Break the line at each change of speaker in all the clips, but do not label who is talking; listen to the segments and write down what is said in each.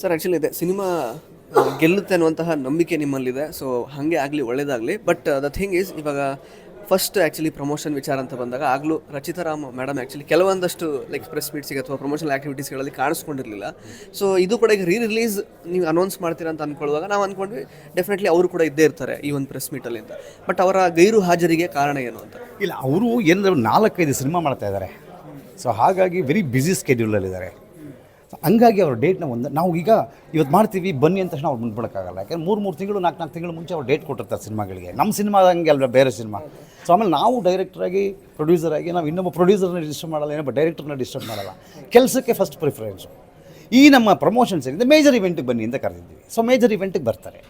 Sir actually ಇದೆ. Cinema ಗೆಲ್ಲುತ್ತೆ ಅನ್ನುವಂತಹ ನಂಬಿಕೆ ನಿಮ್ಮಲ್ಲಿದೆ. ಸೊ ಹಾಗೆ ಆಗಲಿ, ಒಳ್ಳೇದಾಗಲಿ. ಬಟ್ ದ ಥಿಂಗ್ ಈಸ್ ಇವಾಗ ಫಸ್ಟ್ ಆ್ಯಕ್ಚುಲಿ ಪ್ರಮೋಷನ್ ವಿಚಾರ ಅಂತ ಬಂದಾಗ ಆಗಲೂ ರಚಿತಾರಾಮ್ ಮೇಡಮ್ ಆ್ಯಕ್ಚುಲಿ ಕೆಲವೊಂದಷ್ಟು ಲೈಕ್ ಪ್ರೆಸ್ ಮೀಟ್ಸಿಗೆ ಅಥವಾ ಪ್ರಮೋಷನಲ್ ಆ್ಯಕ್ಟಿವಿಟೀಸ್ಗಳಲ್ಲಿ ಕಾಣಿಸ್ಕೊಂಡಿರಲಿಲ್ಲ. ಸೊ ಇದು ಕೂಡ ಈಗ ರೀ ರಿಲೀಸ್ ನೀವು ಅನೌನ್ಸ್ ಮಾಡ್ತೀರಾ ಅಂತ ಅಂದ್ಕೊಳ್ಳುವಾಗ ನಾವು ಅಂದ್ಕೊಂಡ್ವಿ ಡೆಫಿನೆಟ್ಲಿ ಅವರು ಕೂಡ ಇದ್ದೇ ಇರ್ತಾರೆ ಈ ಒಂದು ಪ್ರೆಸ್ ಮೀಟಲ್ಲಿ ಅಂತ. ಬಟ್ ಅವರ ಗೈರು ಹಾಜರಿಗೆ ಕಾರಣ ಏನು ಅಂತ?
ಇಲ್ಲ, ಅವರು ಏನಾದರೂ ನಾಲ್ಕೈದು ಸಿನಿಮಾ ಮಾಡ್ತಾ ಇದ್ದಾರೆ. ಸೊ ಹಾಗಾಗಿ ವೆರಿ ಬ್ಯುಸಿ ಸ್ಕೆಡ್ಯೂಲಲ್ಲಿದ್ದಾರೆ ಹಂಗಾಗಿ ಅವ್ರ ಡೇಟ್ನ ಒಂದು ನಾವು ಈಗ ಇವತ್ತು ಮಾಡ್ತೀವಿ, ಬನ್ನಿ ಅಂತ ತಕ್ಷಣ ಅವ್ರು ಮುಂದ್ಬಿಡೋಕ್ಕಾಗಲ್ಲ ಯಾಕಂದ್ರೆ ಮೂರು ಮೂರು ತಿಂಗಳು, ನಾಲ್ಕು ನಾಲ್ಕು ತಿಂಗಳು ಮುಂಚೆ ಅವ್ರು ಡೇಟ್ ಕೊಟ್ಟಿರ್ತಾರೆ ಸಿನಿಮಾಗಳಿಗೆ. ನಮ್ಮ ಸಿನಿಮಾ ಹಂಗೆ ಅಲ್ವ ಬೇರೆ ಸಿನಿಮಾ. ಸೊ ಆಮೇಲೆ ನಾವು ಡೈರೆಕ್ಟ್ರಾಗಿ ಪ್ರೊಡ್ಯೂಸರ್ ಆಗಿ, ನಾವು ಇನ್ನೊಬ್ಬ ಪ್ರೊಡ್ಯೂಸರ್ನ ಡಿಸ್ಟರ್ಬ್ ಮಾಡಲ್ಲ, ಇನ್ನೊಬ್ಬ ಡೈರೆಕ್ಟರ್ನ ಡಿಸ್ಟರ್ಬ್ ಮಾಡಲ್ಲ. ಕೆಲಸಕ್ಕೆ ಫಸ್ಟ್ ಪ್ರಿಫರೆನ್ಸು ಈ ನಮ್ಮ ಪ್ರಮೋಷನ್ಸ್ ಏನಿದೆ ಮೇಜರ್ ಇವೆಂಟಿಗೆ ಬನ್ನಿ ಅಂತ ಕರೆದಿದ್ವಿ ಸೊ ಮೇಜರ್ ಇವೆಂಟಿಗೆ ಬರ್ತಾರೆ.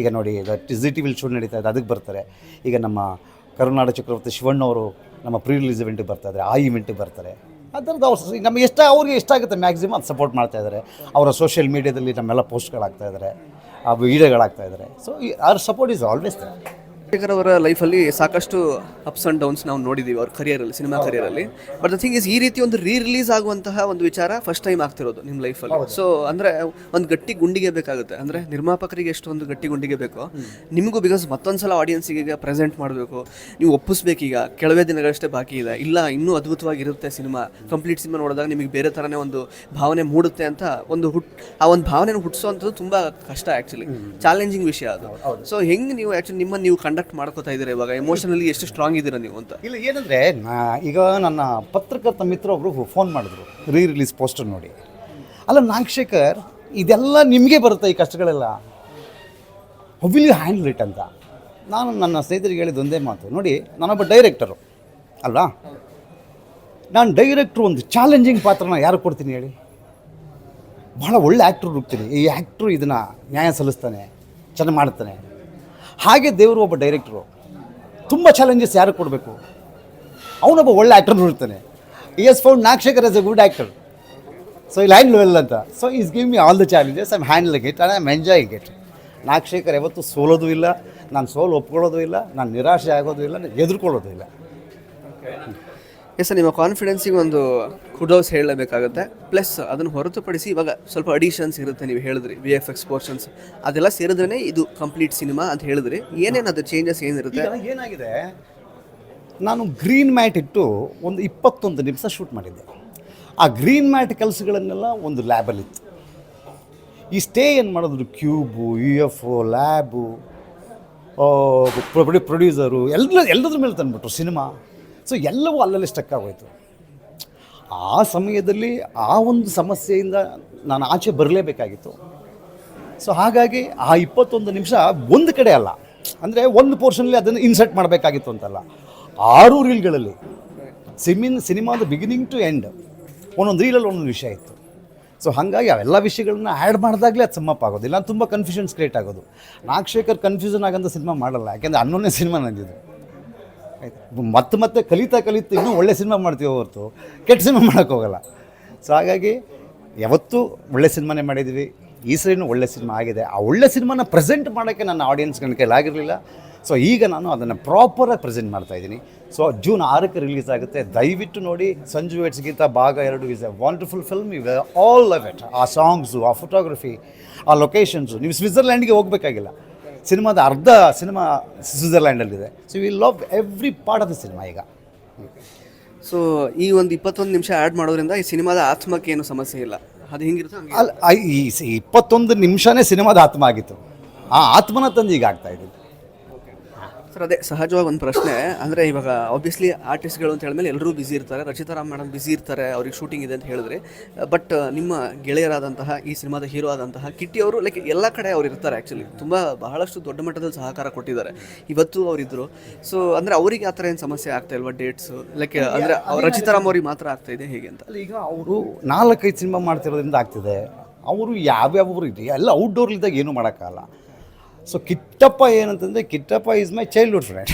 ಈಗ ನೋಡಿ, ಈಗ ಜಿ ಟಿ ವಿಲ್ ಶೋ ನಡೀತಾ ಇದೆ, ಅದಕ್ಕೆ ಬರ್ತಾರೆ. ಈಗ ನಮ್ಮ ಕರುನಾಡ ಚಕ್ರವರ್ತಿ ಶಿವಣ್ಣವರು ನಮ್ಮ ಪ್ರೀ ರಿಲೀಸ್ ಇವೆಂಟಿಗೆ ಬರ್ತಾ ಇದ್ದಾರೆ, ಆ ಇವೆಂಟಿಗೆ ಬರ್ತಾರೆ. ಆ ಥರದ್ದು ಅವ್ರು ನಮಗೆ ಎಷ್ಟು ಅವ್ರಿಗೆ ಎಷ್ಟಾಗುತ್ತೆ ಮ್ಯಾಕ್ಸಿಮಮ್ ಅದು ಸಪೋರ್ಟ್ ಮಾಡ್ತಾ ಇದ್ದಾರೆ ಅವರ ಸೋಷಿಯಲ್ ಮೀಡಿಯಾದಲ್ಲಿ ನಮ್ಮೆಲ್ಲ ಪೋಸ್ಟ್ಗಳಾಗ್ತಾ ಇದ್ದಾರೆ ಆ ವಿಡಿಯೋಗಳಾಗ್ತಾ ಇದ್ದಾರೆ ಸೊ ಅವ್ರ ಸಪೋರ್ಟ್ ಈಸ್ ಆಲ್ವೇಸ್.
ಶೇಖರ್ ಅವರ ಲೈಫಲ್ಲಿ ಸಾಕಷ್ಟು ಅಪ್ಸ್ ಅಂಡ್ ಡೌನ್ಸ್ ನಾವು ನೋಡಿದ್ದೀವಿ ಅವ್ರ ಕರಿಯರಲ್ಲಿ ಸಿನಿಮಾ ಕರಿಯರಲ್ಲಿ ಬಟ್ ದ ಥಿಂಗ್ ಇಸ್ ಈ ರೀತಿ ಒಂದು ರೀ ರಿಲೀಸ್ ಆಗುವಂತಹ ಒಂದು ವಿಚಾರ ಫಸ್ಟ್ ಟೈಮ್ ಆಗ್ತಿರೋದು ನಿಮ್ಮ ಲೈಫಲ್ಲಿ ಸೊ ಅಂದ್ರೆ ಒಂದು ಗಟ್ಟಿ ಗುಂಡಿಗೆ ಬೇಕಾಗುತ್ತೆ. ಅಂದ್ರೆ ನಿರ್ಮಾಪಕರಿಗೆ ಎಷ್ಟೊಂದು ಒಂದು ಗಟ್ಟಿ ಗುಂಡಿಗೆ ಬೇಕು ನಿಮಗೂ ಬಿಕಾಸ್ ಮತ್ತೊಂದ್ಸಲ ಆಡಿಯನ್ಸ್ ಆಡಿಯನ್ಸಿಗೆ ಈಗ ಪ್ರೆಸೆಂಟ್ ಮಾಡಬೇಕು. ನೀವು ಒಪ್ಪಿಸ್ಬೇಕೀಗ ಕೆಲವೇ ದಿನಗಳಷ್ಟೇ ಬಾಕಿ ಇದೆ. ಇಲ್ಲ ಇನ್ನೂ ಅದ್ಭುತವಾಗಿರುತ್ತೆ ಸಿನಿಮಾ ಕಂಪ್ಲೀಟ್ ಸಿನಿಮಾ ನೋಡಿದಾಗ ನಿಮಗೆ ಬೇರೆ ಥರನೇ ಒಂದು ಭಾವನೆ ಮೂಡುತ್ತೆ ಅಂತ ಒಂದು ಹುಟ್ ಆ ಒಂದು ಭಾವನೆ ಹುಟ್ಟಿಸೋ ಅಂಥದ್ದು ತುಂಬ ಕಷ್ಟ ಆ್ಯಕ್ಚುಲಿ ಚಾಲೆಂಜಿಂಗ್ ವಿಷಯ ಅದು. ಸೊ ಹೆಂಗೆ ನೀವು ಆ್ಯಕ್ಚುಲಿ ನಿಮ್ಮನ್ನು ನೀವು ಕಂಡಕ್ಟ್ ಮಾಡ್ಕೋತಾ ಇದ್ದೀರಾ ಇವಾಗ? ಎಮೋಷನಲಿ ಎಷ್ಟು ಸ್ಟ್ರಾಂಗ್ ಇದ್ದೀರಾ ನೀವು ಅಂತ?
ಇಲ್ಲ, ಏನಂದರೆ ಈಗ ನನ್ನ ಪತ್ರಕರ್ತ ಮಿತ್ರ ಒಬ್ಬರು ಫೋನ್ ಮಾಡಿದ್ರು ರೀ ರಿಲೀಸ್ ಪೋಸ್ಟರ್ ನೋಡಿ. ಅಲ್ಲ, ನಾಗಶೇಖರ್, ಇದೆಲ್ಲ ನಿಮಗೆ ಬರುತ್ತೆ ಈ ಕಷ್ಟಗಳೆಲ್ಲ? ವಿಲ್ ಯು ಹ್ಯಾಂಡಲ್ ಇಟ್ ಅಂತ? ನಾನು ನನ್ನ ಸ್ನೇಹಿತರಿಗೆ ಹೇಳಿದ ಒಂದೇ ಮಾತು. ನೋಡಿ, ನಾನೊಬ್ಬ ಡೈರೆಕ್ಟರು ಅಲ್ವಾ? ನಾನು ಡೈರೆಕ್ಟ್ರು ಒಂದು ಚಾಲೆಂಜಿಂಗ್ ಪಾತ್ರನ ಯಾರು ಕೊಡ್ತೀನಿ ಹೇಳಿ? ಭಾಳ ಒಳ್ಳೆ ಆ್ಯಕ್ಟ್ರು ಹುಡುಕ್ತೀನಿ. ಈ ಆ್ಯಕ್ಟ್ರು ಇದನ್ನು ನ್ಯಾಯ ಸಲ್ಲಿಸ್ತಾನೆ, ಚೆನ್ನಾಗಿ ಮಾಡ್ತಾನೆ. ಹಾಗೆ ದೇವರು ಒಬ್ಬ ಡೈರೆಕ್ಟ್ರು ತುಂಬ ಚಾಲೆಂಜಸ್ ಯಾರು ಕೊಡಬೇಕು? ಅವನೊಬ್ಬ ಒಳ್ಳೆ ಆ್ಯಕ್ಟರ್ ಇರ್ತಾನೆ he's found Nagashekar as a good actor so ಇಲ್ಲಿ ಹ್ಯಾಂಡ್ಲ್ ವೆಲ್ ಅಂತ. So is give me all the challenges I'm handling it and I'm enjoying it Nagashekar ಯಾವತ್ತೂ ಸೋಲೋದು ಇಲ್ಲ. ನಾನು ಸೋಲು ಒಪ್ಕೊಳ್ಳೋದು ಇಲ್ಲ. ನಾನು ನಿರಾಶೆ ಆಗೋದು ಇಲ್ಲ. ನಾನು ಎದುರ್ಕೊಳ್ಳೋದು ಇಲ್ಲ.
ಎಸ್ ನಿಮ್ಮ ಕಾನ್ಫಿಡೆನ್ಸಿಗೆ ಒಂದು ಕುಡೋಸ್ ಹೇಳಬೇಕಾಗುತ್ತೆ ಪ್ಲಸ್ ಅದನ್ನು ಹೊರತುಪಡಿಸಿ ಇವಾಗ ಸ್ವಲ್ಪ ಅಡಿಷನ್ಸ್ ಇರುತ್ತೆ ನೀವು ಹೇಳಿದ್ರಿ ವಿ ಎಫ್ ಎಕ್ಸ್ ಪೋರ್ಷನ್ಸ್ ಅದೆಲ್ಲ ಸೇರಿದ್ರೆ ಇದು ಕಂಪ್ಲೀಟ್ ಸಿನಿಮಾ ಅಂತ ಹೇಳಿದ್ರಿ. ಏನೇನು ಅದು ಚೇಂಜಸ್ ಏನಿರುತ್ತೆ?
ಏನಾಗಿದೆ? ನಾನು ಗ್ರೀನ್ ಮ್ಯಾಟ್ ಇಟ್ಟು ಒಂದು ಇಪ್ಪತ್ತೊಂದು ನಿಮಿಷ ಶೂಟ್ ಮಾಡಿದ್ದೆ. ಆ ಗ್ರೀನ್ ಮ್ಯಾಟ್ ಕೆಲಸಗಳನ್ನೆಲ್ಲ ಒಂದು ಲ್ಯಾಬಲ್ಲಿತ್ತು ಈ ಸ್ಟೇ ಏನು ಮಾಡಿದ್ರು Qube U F O lab producer ಎಲ್ಲ ಎಲ್ಲದ್ರ ಮೇಲೆ ತಂದುಬಿಟ್ರು ಸಿನಿಮಾ ಸೊ ಎಲ್ಲವೂ ಅಲ್ಲಲ್ಲಿ ಸ್ಟಕ್ ಆಗೋಯ್ತು. ಆ ಸಮಯದಲ್ಲಿ ಆ ಒಂದು ಸಮಸ್ಯೆಯಿಂದ ನಾನು ಆಚೆ ಬರಲೇಬೇಕಾಗಿತ್ತು. ಸೊ ಹಾಗಾಗಿ ಆ ಇಪ್ಪತ್ತೊಂದು ನಿಮಿಷ ಒಂದು ಕಡೆ ಅಲ್ಲ. ಅಂದರೆ ಒಂದು ಪೋರ್ಷನಲ್ಲಿ ಅದನ್ನು ಇನ್ಸರ್ಟ್ ಮಾಡಬೇಕಾಗಿತ್ತು ಅಂತಲ್ಲ. ಆರು ರೀಲ್ಗಳಲ್ಲಿ, ಸಿಮಿನ್, ಸಿನಿಮಾದ ಬಿಗಿನಿಂಗ್ ಟು ಎಂಡ್ ಒಂದೊಂದು ರೀಲಲ್ಲಿ ಒಂದೊಂದು ವಿಷಯ ಇತ್ತು. ಸೊ ಹಾಗಾಗಿ ಅವೆಲ್ಲ ವಿಷಯಗಳನ್ನ ಆ್ಯಡ್ ಮಾಡಿದಾಗಲೇ ಅದು ಸಮ್ಮಪ್ ಆಗೋದು ಇಲ್ಲ ತುಂಬ ಕನ್ಫ್ಯೂಷನ್ಸ್ ಕ್ರಿಯೇಟ್ ಆಗೋದು. ನಾಗಶೇಖರ್ ಕನ್ಫ್ಯೂಷನ್ ಆಗಂತ ಸಿನಿಮಾ ಮಾಡಲ್ಲ. ಯಾಕೆಂದರೆ ಹನ್ನೊಂದನೇ ಸಿನಿಮಾ ನಂದಿದ್ದು. ಮತ್ತೆ ಮತ್ತೆ ಕಲಿತಾ ಕಲಿತಾ ಇನ್ನೂ ಒಳ್ಳೆ ಸಿನಿಮಾ ಮಾಡ್ತೀವಿ ಹೊರತು. ಕೆಟ್ಟ ಸಿನಿಮಾ ಮಾಡೋಕ್ಕೆ ಹೋಗಲ್ಲ. ಸೊ ಹಾಗಾಗಿ ಯಾವತ್ತೂ ಒಳ್ಳೆ ಸಿನಿಮಾನೇ ಮಾಡಿದ್ವಿ ಈ ಸರಿನೂ ಒಳ್ಳೆ ಸಿನಿಮಾ ಆಗಿದೆ. ಆ ಒಳ್ಳೆ ಸಿನಿಮಾನ ಪ್ರೆಸೆಂಟ್ ಮಾಡೋಕ್ಕೆ ನನ್ನ ಆಡಿಯನ್ಸ್ ನನ್ನ ಕೈಲಾಗಿರಲಿಲ್ಲ ಸೊ ಈಗ ನಾನು ಅದನ್ನು ಪ್ರಾಪರಾಗಿ ಪ್ರೆಸೆಂಟ್ ಮಾಡ್ತಾ ಇದ್ದೀನಿ. ಸೊ ಜೂನ್ ಆರಕ್ಕೆ ರಿಲೀಸ್ ಆಗುತ್ತೆ. ದಯವಿಟ್ಟು ನೋಡಿ ಸಂಜು ವೆಟ್ಸ್ಗಿಂತ ಭಾಗ ಎರಡು is a wonderful film we all love it ಆ ಸಾಂಗ್ಸು ಆ ಫೋಟೋಗ್ರಫಿ ಆ ಲೊಕೇಶನ್ಸು ನೀವು ಸ್ವಿಟ್ಜರ್ಲ್ಯಾಂಡ್ಗೆ ಹೋಗಬೇಕಾಗಿಲ್ಲ. ಸಿನಿಮಾದ ಅರ್ಧ cinema ಸ್ವಿಟ್ಜರ್ಲ್ಯಾಂಡಲ್ಲಿದೆ so we love every part of the cinema ಈಗ.
ಸೊ ಈ ಒಂದು ಇಪ್ಪತ್ತೊಂದು ನಿಮಿಷ ಆ್ಯಡ್ ಮಾಡೋದ್ರಿಂದ ಈ ಸಿನಿಮಾದ ಆತ್ಮಕ್ಕೆ ಏನು ಸಮಸ್ಯೆ ಇಲ್ಲ? ಅದು ಹಿಂಗಿರುತ್ತೆ ಹಂಗೆ.
ಅಲ್ಲ ಈ ಸ- ಇಪ್ಪತ್ತೊಂದು ನಿಮಿಷನೇ ಸಿನಿಮಾದ ಆತ್ಮ ಆಗಿತ್ತು. ಆ ಆತ್ಮನ ತಂದು ಈಗ ಆಗ್ತಾ ಇದೆ
ಸರ್ ಅದೇ ಸಹಜವಾಗಿ ಒಂದು ಪ್ರಶ್ನೆ. ಅಂದರೆ ಇವಾಗ ಆಬ್ವಿಯಸ್ಲಿ ಆರ್ಟಿಸ್ಟ್ಗಳು ಅಂತ ಹೇಳಿದ್ಮೇಲೆ ಎಲ್ಲರೂ ಬಿಸಿ ಇರ್ತಾರೆ. ರಚಿತಾರಾಮ್ ಮೇಡಮ್ ಬಿಸಿ ಇರ್ತಾರೆ. ಅವ್ರಿಗೆ ಶೂಟಿಂಗ್ ಇದೆ ಅಂತ ಹೇಳಿದ್ರೆ. ಬಟ್ ನಿಮ್ಮ ಗೆಳೆಯರಾದಂತಹ ಈ ಸಿನಿಮಾದ ಹೀರೋ ಆದಂತಹ ಕಿಟ್ಟಿ ಅವರು ಲೈಕ್ ಎಲ್ಲ ಕಡೆ ಅವ್ರು ಇರ್ತಾರೆ ಆ್ಯಕ್ಚುಲಿ ತುಂಬ ಬಹಳಷ್ಟು ದೊಡ್ಡ ಮಟ್ಟದಲ್ಲಿ ಸಹಕಾರ ಕೊಟ್ಟಿದ್ದಾರೆ. ಇವತ್ತು ಅವರಿದ್ದರು ಸೊ ಅಂದರೆ ಅವರಿಗೆ ಆ ಥರ ಏನು ಸಮಸ್ಯೆ ಆಗ್ತಾ ಇಲ್ವಾ ಡೇಟ್ಸು ಲೈಕ್ ಅಂದರೆ ರಚಿತಾರಾಮ್ ಅವ್ರಿಗೆ ಮಾತ್ರ ಆಗ್ತಾ ಇದೆ ಹೇಗೆ ಅಂತ.
ಅಲ್ಲಿ ಈಗ ಅವರು ನಾಲ್ಕೈದು ಸಿನಿಮಾ ಮಾಡ್ತಿರೋದ್ರಿಂದ ಆಗ್ತಿದೆ. ಅವರು ಯಾವ್ಯಾವ ಎಲ್ಲ ಔಟ್ಡೋರ್ಲಿದ್ದಾಗ ಏನೂ ಮಾಡೋಕ್ಕಾಗಲ್ಲ. ಸೊ ಕಿಟ್ಟಪ್ಪ ಏನಂತಂದರೆ Kittappa is my childhood friend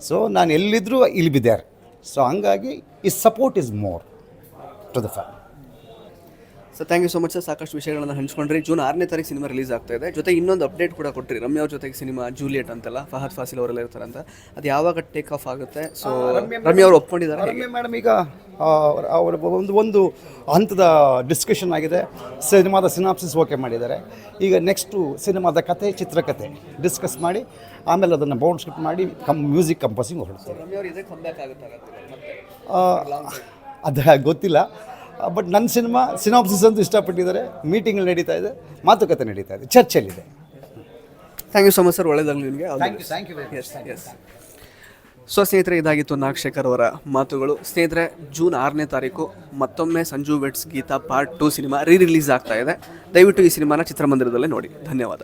so ನಾನು ಎಲ್ಲಿದ್ದರೂ ಇಲ್ಲಿ ಬಿದ್ದಾರೆ ಸೊ ಹಂಗಾಗಿ ಈ support is more to the fan
so thank you so much sir ಸಾಕಷ್ಟು ವಿಷಯಗಳನ್ನು ಹಂಚ್ಕೊಂಡ್ರಿ. ಜೂನ್ ಆರನೇ ತಾರೀಕು ಸಿನಿಮಾ ರಿಲೀಸ್ ಆಗ್ತಾ ಇದೆ. ಜೊತೆ ಇನ್ನೊಂದು ಅಪ್ಡೇಟ್ ಕೂಡ ಕೊಟ್ಟಿರಿ ರಮ್ಯಾ ಅವ್ರ ಜೊತೆಗೆ ಸಿನಿಮಾ ಜೂಲಿಯಟ್ ಅಂತೆಲ್ಲ ಫಹದ್ ಫಾಸಿಲ್ ಅವರೆಲ್ಲ ಇರ್ತಾರಂತ. ಅದು ಯಾವಾಗ ಟೇಕ್ ಆಫ್ ಆಗುತ್ತೆ? ಸೊ ರಮ್ಯಾ ಅವರು ಒಪ್ಕೊಂಡಿದ್ದಾರೆ
ಮೇಡಮ್ ಈಗ ಅವರ ಒಂದು ಒಂದು ಹಂತದ ಡಿಸ್ಕಷನ್ ಆಗಿದೆ. ಸಿನಿಮಾದ ಸಿನಾಪ್ಸಿಸ್ ಓಕೆ ಮಾಡಿದ್ದಾರೆ. ಈಗ ನೆಕ್ಸ್ಟು ಸಿನಿಮಾದ ಕತೆ ಚಿತ್ರಕತೆ ಡಿಸ್ಕಸ್ ಮಾಡಿ ಆಮೇಲೆ ಅದನ್ನು ಬೌಂಡ್ ಸ್ಕ್ರಿಪ್ಟ್ ಮಾಡಿ ಕಮ್ ಮ್ಯೂಸಿಕ್ ಕಂಪೋಸಿಂಗ್ ಹೊರಡ್ತಾರೆ ಅದು ಗೊತ್ತಿಲ್ಲ. ಬಟ್ ನನ್ನ ಸಿನಿಮಾ ಸಿನಾಪ್ಸಿಸ್ ಅಂತ ಇಷ್ಟಪಟ್ಟಿದ್ದಾರೆ. ಮೀಟಿಂಗ್ ನಡೀತಾ ಇದೆ. ಮಾತುಕತೆ ನಡೀತಾ ಇದೆ. ಚರ್ಚೆಯಲ್ಲಿದೆ.
Thank you so much sir ಒಳ್ಳೇದಾಗಲಿ ನಿಮಗೆ. ಸೊ ಸ್ನೇಹಿತರೆ ಇದಾಗಿತ್ತು ನಾಗಶೇಖರ್ ಅವರ ಮಾತುಗಳು. ಸ್ನೇಹಿತರೆ ಜೂನ್ ಆರನೇ ತಾರೀಕು ಮತ್ತೊಮ್ಮೆ Sanju weds Geetha part two cinema re release ಆಗ್ತಾ ಇದೆ. ದಯವಿಟ್ಟು ಈ ಸಿನಿಮಾನ ಚಿತ್ರಮಂದಿರದಲ್ಲೇ ನೋಡಿ. ಧನ್ಯವಾದ.